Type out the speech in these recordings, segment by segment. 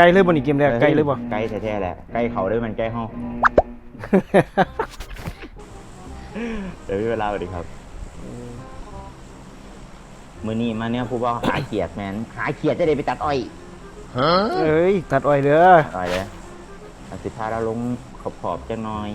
ไกลเลยบ่นี่เกมแรกไกลเลยบ่ไกลแท้ๆแหละไกลเขาด้วยมันใกล้ห้องเดี๋ยวมีเวลาสวัสดีครับ มือนี้มาเนี่ยผู้ว่าหาเขียดแมนหาเขียดจะได้ไปตัดอ้อยเอ้ยตัดอ้อยเด้อตัดอ้อยเลยเอาสิพาเราลงขอบขอบๆจังหน่อย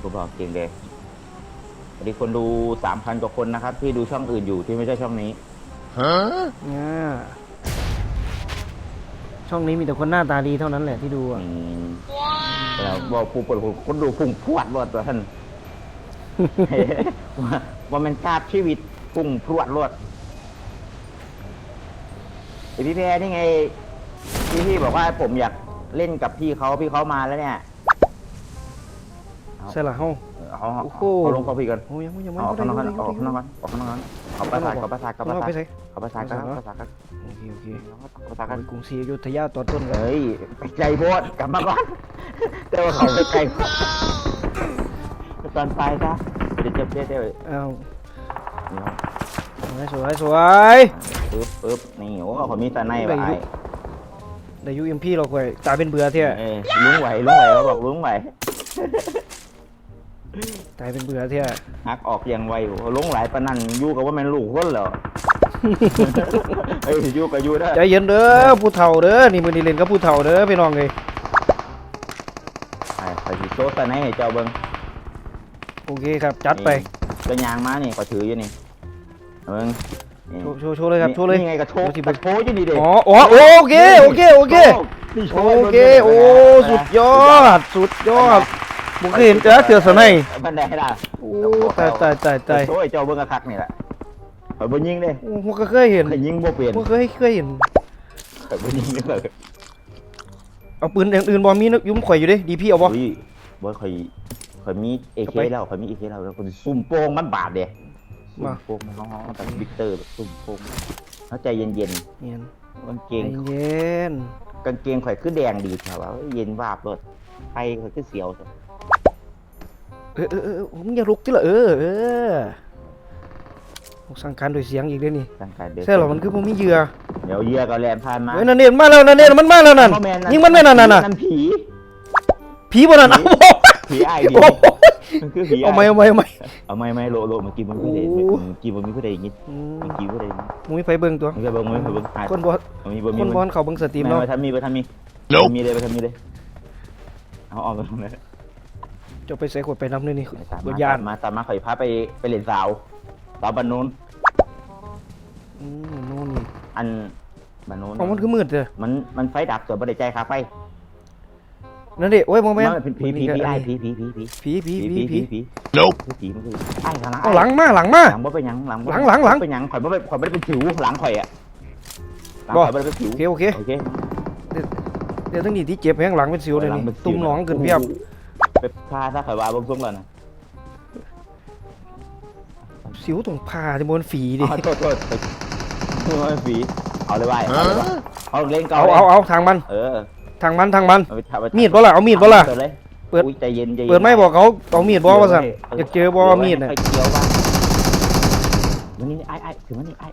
ผู้บอกเก่งเลยสวัสดีคนดูสามพันกว่าคนนะครับ ที่ดูช่องอื่นอยู่ที่ไม่ใช่ช่องนี้เนี่ย ช่องนี้มีแต่คนหน้าตาดีเท่านั้นแหละที่ดูอะอืมแล้วบอกผู้เปิดคนดูพุ่งพรวดรวดตัวท่าน ว่าว่ามันกราบชีวิตพุ่งพรวดรวดไอพี่แพรนี่ไงพี่พี่บอกว่าผมอยากเล่นกับพี่เขาพี่เขามาแล้วเนี่ย ใช่ละเฮาเอาโอ้โหเอาลงเขาพี่กันโอ้ยยังไม่ยังไม่เอาได้ข้างนอกได้กันเอาข้างนอกกันเอาข้างนอกกันเอาประสาทเอาประสาทเอาประข้างนอกสาไปทใส่เอาประสาทกันเอาประสาทกันโอเคโอเคเอาประสาทกักันนกรุงศรีอยุธยาตอนต้นกันเฮ้ยไปใจโบดกลับมาก่อนแต่ว่าเขาไปไกลตอนไปซะเดี๋ยวเจ็บเจ็บเจ็บอ้าวนี่สวยสวยปึ๊บปึ๊บนี่โอ้เขามีตาในไว้ได้ยูเอ็มพีเราค่อยตายเป็นเบื่อเท่ยเอ้ยลุงไหวลุงไหวเขาบอกลุงไหว ตายเป็นเบื่อเท่ยหักออกยังไวอยู่ลุงไหลปานนันอยู่กับว่าแม่นลูกคนเหรอเฮ้ยอยู่กับอยู่ได้ใจเย็นเด้อผู้เฒ่าเด้อนี่มือนี่เล่นกับผู้เฒ่าเด้อพี่น้องเลยไอ้ไปสิโซตาในให้เจ้าเบิ่งโอเคครับจัดไปก็ยางมานี่ก็ถืออยู่นี่เบิ่งนี่โชว์โชว์โชว์เลยครับโชว์เลยนี่ไงกระโชกดูสิกระโชกอยู่นี่เด็อ๋ออ๋อโอเคโอเคโอเคโอเคโอ้สุดยอด สุดยอด บุกเห็นเจอเสือสนัยบันไดล่ะโอ้ตายตายตายตายโอ้ยเจ้าเบิ่งกระคักนี่แหละข่อยบ่ยิงเด้โอ้ผมก็เคยเห็นข่อยยิงบ่เปลี่ยนผมเคยเคยเห็นข่อยบ่ยิงเลยเอาปืนอย่างอื่นบอมีนึกยุ่มข่อยอยู่เดิดีพี่เอาบ่อุ้ยบ่ข่อยข่อยมี AK เอาไปแล้วข่อยมี AK แล้วแล้วคนซุ่มโป่งมันบาดเด้ซุ่มามโป่งมันฮ้องๆแบบวิกเตอร์แบบซุ่มโป่งแล้วใจเย็นเย็นๆกางเกใจงเย็นกางเกงข่อยคือแดงดีครับว่าเย็นวาบรถไปข่อยคือเสียวจ้ะ เออเออเออผมอย่าลุกที่ละเออเออสั่งการโดยเสียงอีกเด้อนี่ร่งกายเดือดใช่หรอมันคือผมมีเหยื่อเดี๋ยวเหยื่อก็แลนผ่านมาเฮ้ยนั่นเน็ตมาแล้วนั่นเน็ตมันมาแล้วนั่นยิงมันแม่นั่นน่ะน่ะนั่นผีผีบ่นั่นเอาผีไอ้ผีโอ้โหมันคือผีเอาไหมเอาไหมเอาไหมเอาไม่ไม่โลโลเมื่อกี้มันผู้ใดโอ้เมื่อกี้มันมีผู้ใดอย่างงี้มเมื่อกี้ผู้ใดอย่างงี้มึงมีไฟเบิ่งตัวมันก็เบิ่งมันก็เบิ่งคนบ่มันมีบ่มีคนบอนเขาเบิ่งสตรีมไม่เนาะไปทำมีไปทำมีมีเลยไปทำมีเลยเอาออกไปตรงนั้ จะไปใส่ขวดไปน้ำเลยนี่ตามบ่มาย่าตานมมาตามมาข่อยพาไปไปเล่นสาวสาวบ้านนู้นอืมโน่นนี่อันบ้านนู้นเอามันคือมืดเด้อมันมันไฟดับส่วนบ่ได้ใจายค่าไฟนั่นดิโอ้ยบ่แม่นมันเป็นผีผีผีไอ้ผีผีผีผีผีผีผีผีผี Nope. คือผีมันคือไอ้ข้างหลังเอาหลังมาหลังมา หลังบ่เป็นหยังหลังบ่หลังหลังหลังบ่เป็นหยังข่อยบ่ไปข่อยบ่ได้เป็นผิวหลังข่อยอะหลังบ่ ข่อยบ่ได้เป็นผิวโอเคโอเคโอเคเดี๋ยวทั้งนี้ที่เจ็บแห้งหลังเป็นสิวเลยนี่หงเป็สิวตุ่มหนองขึ้นเพียบ ไปพาซะข่อยว่าเบิ่งซุ่มแล้วนะสิวตรงผ่าที่บนฝีดิ อ๋อโทษโทษไปโทษผีเอาเลยว่ายเอาเลยว่ายเอาเล่นเก่าเอาเอาเอาทางมันเออทางมันทางมัน เอาไปทำไปมีดบ่ล่ะเอามีดบ่ล่ะ เปิดเลยเปิด อุ๊ยใจเย็นใจเย็น เปิดไม่บอกเขาเอามีดบ่ว่าสั่นอยากเจอบ่ว่ามีดน่ะ ไปเกี่ยวบ้างวันนี้ไอ้ไอ้ถึงวันนี้ไอ้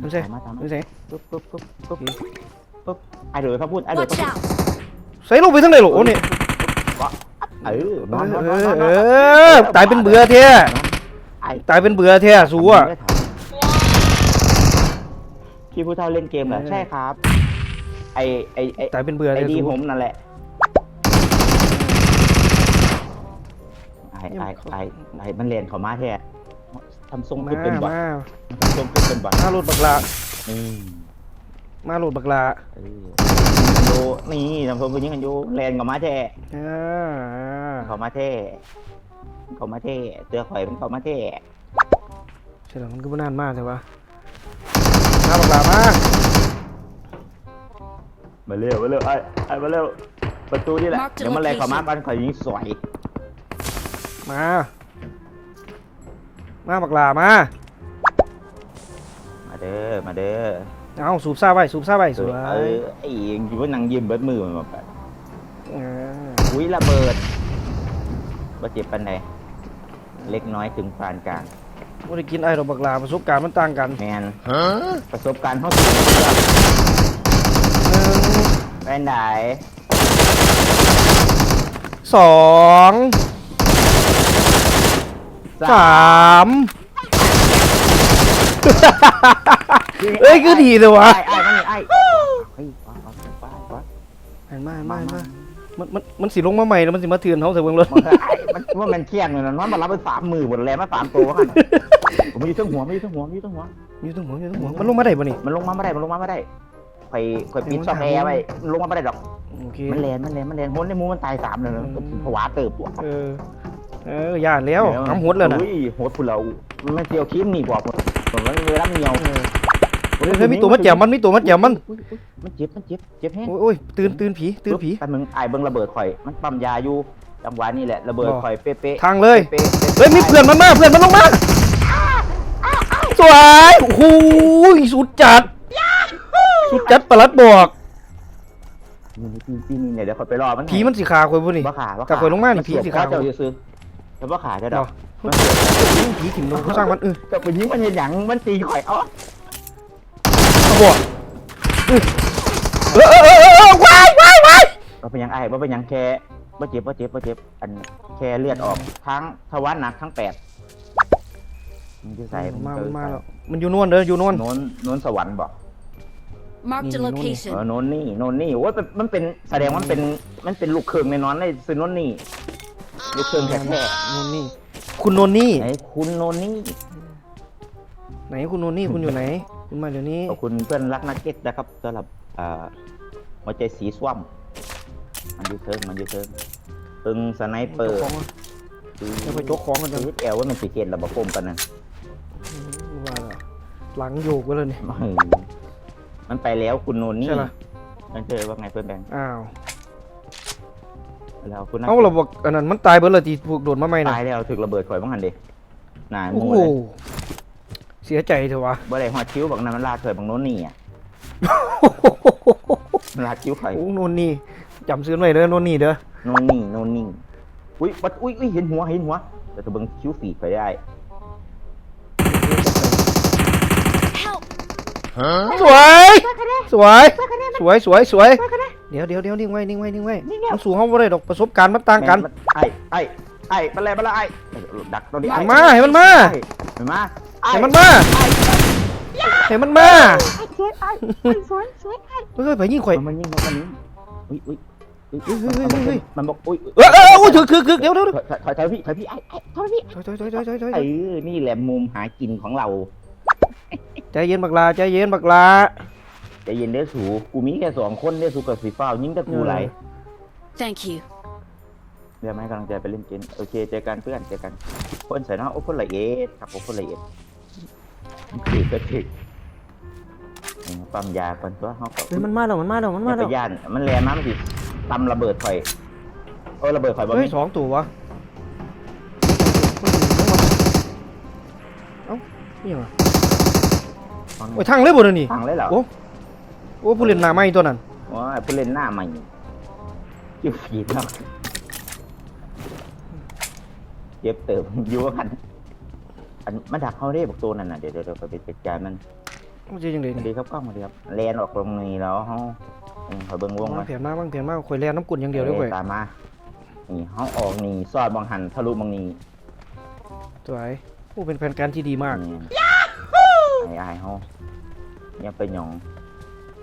ไม่ใช่ ตามมาตามมาไม่ใช่ปุ๊บปุ๊บปุ๊บปุ๊บปุ๊บไอ้เดือเขาพูดไอ้เดือ Watch เขาพูด out! ใส่ลูกไปทั้งไหนลูกโอ้นี่ เออเอนอนนอนอนอนนอนเออตายเป็นเบื่อแท้ไอ้ตายเป็นเบื่อแท้สู้อะพี่ผู้เฒ่าเล่นเกมเหรอเออใช่ครับ ไอไอไอตายเป็นเบื่อไอแท้ดีสู้ผมนั่นแหละไอไอไอไอมันเรียนเขามาแท้ทำทรงมาคือเป็นบอทมาทำทรงคือเป็นบอทมาโหลดบักลานี่มาโหลดบักลาเออโยนี่ทำทรงคือยิงกันโยแลนเขามาแท้อ่าเขามาแท้เขามาแท้เตือข่อยเป็นเขามาแท้ใช่แล้วมันก็บ่นานมากแต่ว่ามาบักลามามาเร็วมาเร็วไอไอมาเร็วประตูนี่แหละ Mark the เดี๋ยวมันแลนเขามา location บ้านข่อยยิงสวยมา มาบักลามา มาเด้อมาเด้อ เอาสูบซ่าไว้สูบซ่าไว้สวยเออไอ้อยู่ว่านั่งยิ้มเบิดมือมันแบบอ่าอุ้ยระเบิดบาดเจ็บปันใดเล็กน้อยถึงปานกลางบ่ได้กินไอ้ดอกบักลาประสบการณ์มันต่างกันแมน Huh? ประสบการณ์เขาสูงหนึ่งเป็นไหนสองสาม เอ้ยคือดีเลยวะไอ้ไอ้มันนี่ไอ้เฮ้ยไปไปไปเห็นมาเห็นมาเห็นมามันมันมันสิลงมาใหม่แล้วมันสิมาเถื่อนเขาใส่เบิ่งเลยมันไอ้มันว่ามันเที่ยงเลยนะนอนมารับไปสามมือหมดแล้วมาสามตัวกันผมมาอยู่ทั้งหัวมาอยู่ทั้งหัวมาอยู่ทั้งหัว อยู่ตรงหัวอยู่ตรงหัวมันลงมาได้ปะนี่ มันลงมาไม่ได้มันลงมาไม่ได้ข่อยข่อยปิดช่องแอร์ไว้มันลงมาไม่ได้หรอกโอเค มันแลนมันแลนมันแลนโหนในหมูมันตายสามเลยนะอืม ผวาเติบปวด เออ เออย่านแล้วทำหดแล้วนะ อุ้ยโหดพุ่นเรามันเจียวคิมนี่บอกผมผมมันเวลามันเหนียวเออเฮ้ยเฮ้ยมีตัวมาแจมมันมีตัวมาแจมมันอุ๊ยอุ๊ยมันเจ็บมันเจ็บเจ็บแห้งโอ้ยโอ้ยตื่นตื่นผีตื่นผี แต่มึงไอ้เบิ้งระเบิดข่อย มันปั๊มยาอยู่จังหวะนี่แหละระเบิดบ่ข่อยเป๊ะๆทางเลยเป๊ะๆเฮ้ยมีเพื่อนมันมาเพื่อนมันลงมาสวยโอ้โหสุดจัดสุดจัดประหลัดบอกนี่นี่นี่นี่เดี๋ยวข่อยไปรอมันผีมันสิขาคอยบ่นี่บ่ขาบ่กลับข่อยลงมานี่ผีสิขาเจ้าซื้อแต่บ่ขาจะดอกมันผีถิ่มลงสร้างมันเออแต่ไปยิงมันเห็นหยังมันตีข่อยเอ้อเอา บ่เออเออเออเออเออว้ายว้ายว้ายบ่เป็นหยังไอ้บ่เป็นหยังแค่บ่เจ็บบ่เจ็บบ่เจ็บ อันแค่เลือดออกทั้งทวารหนักทั้งแปดมันจะใส่มามันมาแล้วมันอยู่นวลเด้ออยู่นวล โน้นโน้นสวรรค์บอก Marked a Mm, no, no. เอ location. อโน้นนี่โน้นนี่โอ้ยเป็นมันเป็นแสดงว่ามันเป็นมันเป็นลูกเครื่องในนอนในซื้อโน้นนี่ลูกเครื่องแท้นนนี่ คุณนนนี่ ๆไหนคุณโน้นนี่ไหนคุณนนนี่คุณอยู่ไหน คุณมาเดี๋ยวนี้ ขอบคุณเพื่อนรักนักเก็ตนะครับสำหรับอ่าหัวใจสีส้มมันอยูเทิงมันอยูเทิงตึงสไนเปอร์เจ้าของเดี๋ยวไปโจกของกันเถซื้ออะแอลว่ามันสีเกตระบบกลมกันนะว่าแล้วหลังโยกไว้เลยนี่เฮ้ยมันไปแล้วคุณโนนนี่ใช่ปะมันเจอว่าไงเพื่อนแบงค์อ้าวแล้วคุณนักเอาเราบอกอันนั้นมันตายเบิดเลยที่พวกโดดมาใหม่น่ะตายแล้วถึกระเบิดข่อยบ้างหันเด็หนาหโอ้มูโห เลยเสียใจเถอะวะบ่ได้หัวคิ้วบักนั้นมันลาดข่อยบักโน้นนี่อะมันลาดคิ้วข่อยโอ้นนนี่จำซื้อไว้เด้อนนนี่เด้อโนนนี่โนนนี่อุ้ยบัดอุ้ยอุ้ยเห็นหัวเห็นหัวแต่ตัวเบิ่งคิ้วฝีไปได้ Help! Huh? สวย สวย สวยสวยสวยเดี๋ยวเดี๋ยวเดี๋ยวนิ่งไว้นิ่งไว้นิ่งไว้มันสู่ห้องบ่ได้ดอกประสบการณ์มันต่างกันไอ้ไอ้ไอ้มาเลยมาเลยไอ้ดักตัวนี้ให้มาให้มันมา เห็นมาให้มันมาให้มันมาเฮ้ยไปยิงข่อยมันยิงมันยิงอุ้ยอุ้ยเฮ้ยเฮ้ยเฮ้ยเฮ้ยมันบอกอุ้ยเออเออเออโอ้ยถึกถึกถึกเดี๋ยวเดี๋ยวเดี๋ยวถอยถอยพี่ถอยพี่ไอ้ไอ้ถอยพี่ถอยถอยถอยถอยถอยถอยเออนี่แหละมุมหากินของเราใจเย็นบักลาใจเย็นบักลาใจเย็นเด้อสูกูมีแค่สองคนเด้อสูกับสีฟ้ายิงแต่กูไหล Thank you. เดี๋ยวไม่กำลังใจไปเล่นเกมโอเคเจอกันเพื่อนเจอกันคนใส่เนาะโอ้คนละเอียดครับผมคนละเอียด คือก็คือปั๊มยาก่อนตัวเขาก็เฮ้ยมันมาแล้วมันมาแล้วมันมามันแล้ไปวย่านมันแรงมากมันสิตำระเบิดไฟโอ้ระเบิดไฟบ่เฮ้มียสองตัววะเอ้านี่วะโอ้ยทางเลยบ่เดี๋ยวนี่ฟังเลยเหรอโอ้โอ้ผู้เล่นหน้าใหม่ตัวนั้นว้าผู้เล่นหน้าใหม่จิ้วฝีดเนาะเจ็บเติมอยู่ว่ากัน อันมันดักเขาได้บอกตัวนั่นน่ะเดี๋ยวเดี๋ยวเดี๋ยวไปจัดการมันมันจะยังไงสวัสนี่ดีครับกล้องสวัสดีครับแลนออกตรงนี้แล้วเขาอืมเขาเบิ่งวงวามางแผนมากวางแผนมากข่อยแลนน้ำกุ่นอย่างเดียวเลยเว้ยตามมา นี่เขาออกนี่ซอดบางหันทะลุบางนี้สวยโอ้เป็นแผนการที่ดีมาก นี่ไอ้ไอ้เขายังไปหยอง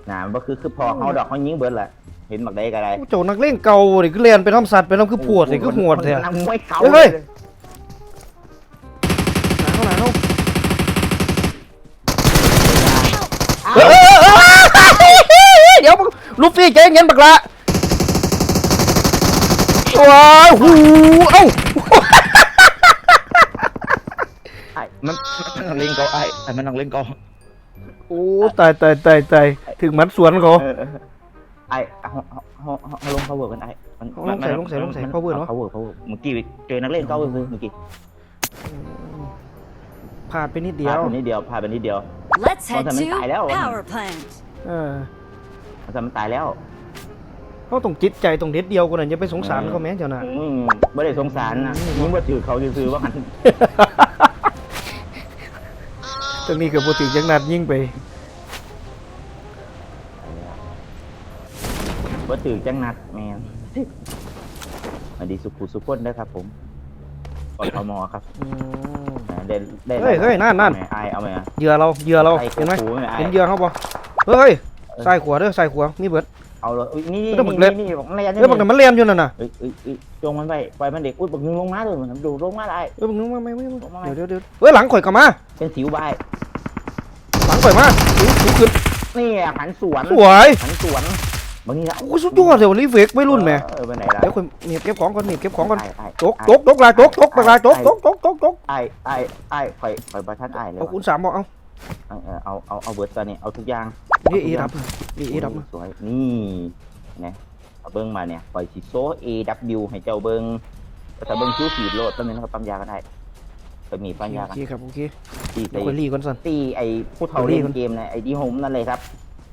หนามันก็คือคือพอเขาดอกเขายิงเบิดแหละเห็นบักได้ก็ได้โอ้เจ้านักเล่นเก่าดิคือเรียนไปทำสัตว์ไปทำคือปวดสิคือหวดแท้มันไม่เขาเฮ้ยเฮ้ย หนาเข้าหนาเข้าเออเออเออเออเดี๋ยว ลูฟี่ใจเย็นบักละว้าวหูเอ้าไอ้มันมันต้องเล่นเกาไอ้ไอ้มันต้องเล่นเกาโอ้ตายตายตายตายถึงมัดสวนเขาเออเออไอ้เขาเขาเขาเขาลงเขาเวิร์กันไอ้มันเอาลงใส่ลงใส่ลงใส่ power เนอะเขาเวิร์เขาเวิร์เมื่อกี้เจอนักเล่นเกาคือเมื่อกี้พลาดไปนิดเดีพยลาวดไปนิดเดียวพลาดไปนิดเดียว Let's head Ủa, sao mình to tải đâu? power plant. เออ มันจะมันตายแล้วเขาต้องจิตใจต้องเด็ดเดียวกันน่ะอย่าไปสงสารเขาแม่เจ้าน่ะอืมไม่ได้สงสารนะยิ่งว่าถือเขาซื้อๆว่ามันตรงนี้เกือบบ่ถึงจังนัดยิงไปบ่ถือจังนัดแมนสวัสดีสุขุสุขคนเด้อครับผมกดมครับอืมอ่าได้ได้เฮ้ยเฮ้ยนั่นนั่นเอาไหมไอเอาไหมอะเหยื่อเราเหยื่อเราไอ้เห็นไหมขู่ไม่ไอ้เห็นเหยื่อเขาบ่เฮ้ย ใส่ขวาเด้อใส่ขวามีเบิด เอาเลยอุ๊ยนี่แล้วมึงเล่นี่น นี่บอกมันเรียนเอ้ยบักนั้นมันเลียนอยู่นั่นน่ะเอ้ยเอ้ยเอ้ยจงมันไปปล่อยมันเด็กอุ้ยบักนึงลงมาเลยมันดูลงมาได้ เอ้ยบักนึงมาไม่ไม่ไม่ลงมาเดี๋ยวเดี๋ยวเดี๋ยวเฮ้ยหลังข่อยกลับมาเป็นสิวใบหลังข่อยมาสูงสูงขึ้นนี่อะหันสวนสวยหันสวนบางทีละโอ้ยสุดยอดเดี๋ยวรีเฟกไม่รุ่นแหม่เออไปไหนล่ะเดี๋ยวข่อยหนีบเก็บของก่อนหนีบเก็บของก่อนไอ้ไอ้จกจกจกลายจกจกบักลายจกจกจกจกจกไอ้ไอ้ไอ้ไข่ไข่ประทัดไอ้เลยเอาคูณสามบอกเอา เออเออเอาเอาเอาเบิร์ดตัวนี้เอาทุกอย่างนี่เอดับนี่เอดับโยสวยนี่นะเอาเบิ้งมาเนี่ยปล่อยสิโซ AW ให้เจ้าเบิ้งแต่ถ้าเบิ้งคิ้วสีโลดต้นนี้นะครับปั๊มยาก็ได้ก็มีปั๊มยาโอกันเคครับโอเคตีเดี๋ยใส่วข่อยรีก่อนสันตีไอ้ผู้เฒ่าเดี๋ยวรีเล่ก่อนนเกมนะไอ้ดีโฮมนั่นเลยครับ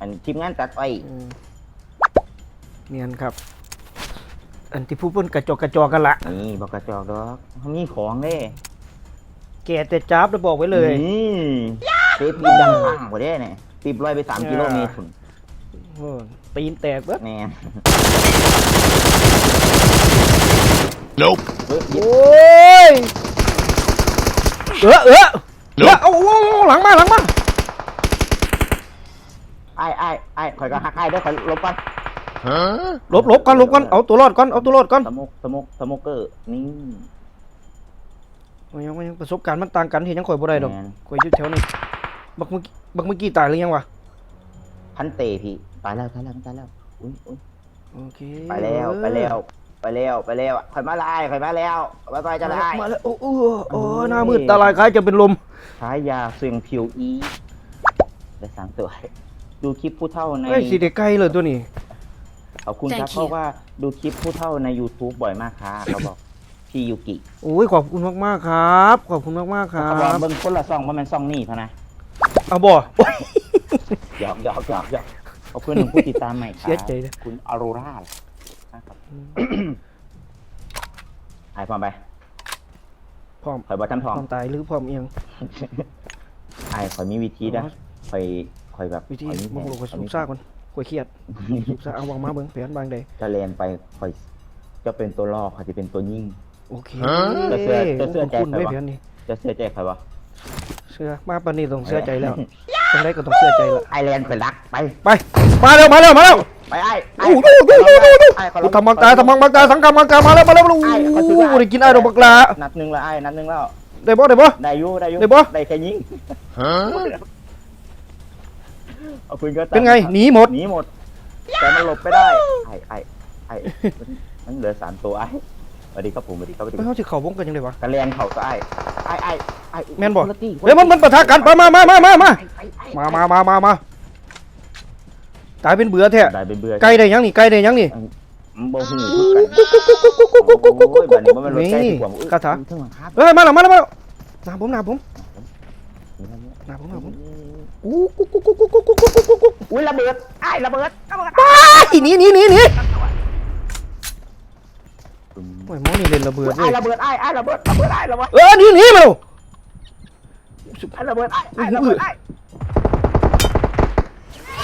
อันทีมงานตัดไว้อืมเนียนครับ อันที่ผู้เพิ่นกระจอกกระจอกกันละนี่บอกกระจอกดอกเขามีของเด้แกแต่จับแล้วบอกไว้เลยนี่ เทปปีบดังปังกว่าเด้เนี่ยปีบลอยไปสามกิโลเมตรพุ่นโอ้ตีนแตกเบิดแน่ Nope. เฮ้ยโอ้ยเออเออเออเอาเอาเอาหลังมาหลังมาไอ้ไอ้ไอ้ข่อยก็หักไอ้เด้อข่อยลบก่อน Huh? หลบหลบก่อนหลบก่อนเอาตัวรอดก่อนเอาตัวรอดก่อนสมุกสมุกสมุกเกอร์นี่มันยังมันยังประสบการณ์มันต่างกันที่ยังข่อยบ่ได้ดอกแมนข่อยอยู่แถวนี้ บักเมื่อกี้บักเมื่อกี้ตายหรือยังวะพันเตพี่ตายแล้วตายแล้วตายแล้วอุ้ยอุ้ยโอเคไปแล้วไปแล้วไปแล้วไปแล้วข่อยมาละไอ้ข่อยมาแล้วไปไปจะละไอ้มาแล้วโอ้โอ้โอ้หน้ามืดตาลายคล้ายจะเป็นลมฉายาเสียงผิวอีได้สามตัวดูคลิปผู้เท่าในไอ้ยสีเด็กไกลเลยตัวนี้ขอบคุณครับ Thank เพราะว่าดูคลิปผู้เท่าใน YouTube บ่อยมากครับเขาบอกพี่ยูกิโอ้ยขอบคุณมากๆครับ ขอบคุณมากๆครัเขาบอกบเบิ้งคนละซองเพราะมันซองนี่เพราะนะ เอาบ่โอ้ย หยอกหยอกหยอกหยอกขอบคุณหนึ่งผู้ติดตามใหม่ครับเสียใจเลย คุณอโรรานะครับไอ้พร้อมไปพร้อม ข่อยบอทำทพร้อองมตายหรือพร้อมเอียงไอ้ข่อยมีวิธีนะข่อยข่อยแบบวิธีข่อยมีมึงบอกว่าข่อยสูมีบซ่าก่อนข่อยเครียดสูบซ่าเอาวางมาเบิ่งแผนบางใดจะเลนไปข่อยจะเป็นตัวล่อข่อยจะเป็นตัวยิ่ง โอเคฮะแต่เสื้อแต่เสื้อแจ็คคุณใครไม่วะ แผนนี่จะเสียใจข่อยวะเสื้อมาปานนี้ต้องเสื้อใจแล้วจังไดก็ต้องเสื้อใจละไอแลนด์ข่อยรักไปไปมาเร็วมาเร็วมาเร็วไปไอ้ไอ้โอ้โหดูดูดูดูดูไอ้ขอกูร้องทำมังกาทำมังมังกาสังกามังกามาแล้วมาแล้วมาแล้วโอ้ไอ้ขอโหถือว่าได้กินไอ้ดอกบักลานัดหนึ่งแล้วไอ้นัดหนึ่งแล้วได้บ่ได้บ่ได้อยูได้อยูได้ปะได้แค่ยิง Huh? เอาปืนก็ตามเป็นไงหนีหมดหนีหมดแต่มันหลบไม่ได้ไอ้ไอ้ไอ้มันเหลือสามตัวไอ้ สวัสดีครับผมสวัสดีครับสวัสดีไปครับเฮาสิเข้าวงกันจังได๋วะ กระเรียนเข่าตัวไอ้ไอ้ไอ้ไอ้แม่นบ่คนละตี้เฮ้ยมันมันปะทะกันไปมามามามามาไอ้ไอ้ไอ้มามามามามาตายเป็นเบื่อแท้ได้เป็นเบื่อไก่ได้ยังนี่ไก่ได้ยังนี่มันบ่หูคือกันโอ้ยบัดนี้มันเป็นรถใกล้ที่กว่าอุ้ยคาถา ถึงหลังคาเฮ้ยมาแล้วมาแล้วมาแล้วหน้าผมหน้าผมหน้าผมหน้าผมอู้กุ๊กกุ๊กกุ๊กกุ๊กกุ๊กกุ๊กกุ๊กกุ๊กกุ๊กอุ้ยระเบิดไอ้ระเบิดระเบิดไปหนีหนีหนีหนีโอ้ยหมอนี่ เล่นระเบิดเลไอ้ยระเบิดไอ้ไอ้ระเบิดระเบิดไอ้ระเบิดเออหนีหนีมาเร็วไอ้ระเบิดไอ้ไอ้ระเบิดไอ้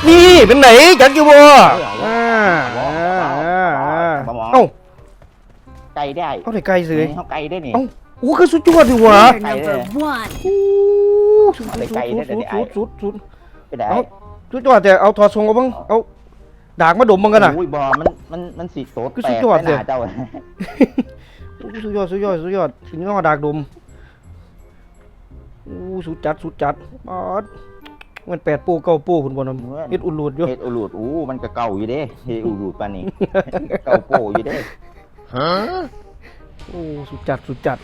นี่เป็นไหนจักอยู่บ่อ่าอ่าอ่าเอ้าไก่ได้เอาได้ไก่เสยเขาไก่ได้นี่ เอ้าอู้คือสุดยอดดีวะ You're number one. อู้สุดเอาสุได้ดไก่ได้สุดแต่ไอ้สุดสุดสุดไปได้เอาสุดยอดแต่เอาถอดทรงเอาบ้างเอาดากมาดมมันกันน่ะ อุ้ยบอมันมันมันสีโตคือแตสุดกยอดไปหเลยนาเจ้า อู้สุดยอดสุดยอดสุดยอดถึงต้องเอาดากดมอู้สุดจัดสุดจัดปอดมันแปดปูเก้าปูคุณบนำเฮ็ดอุ่นหลุดอยู่เฮ็ดอุลูดอู้มันก็เก่าอยู่เด้เฮ็ดอุลูดปานนี้เก่าโป้อยู่เด้ Huh? โอ้สุดจัดสุดจัด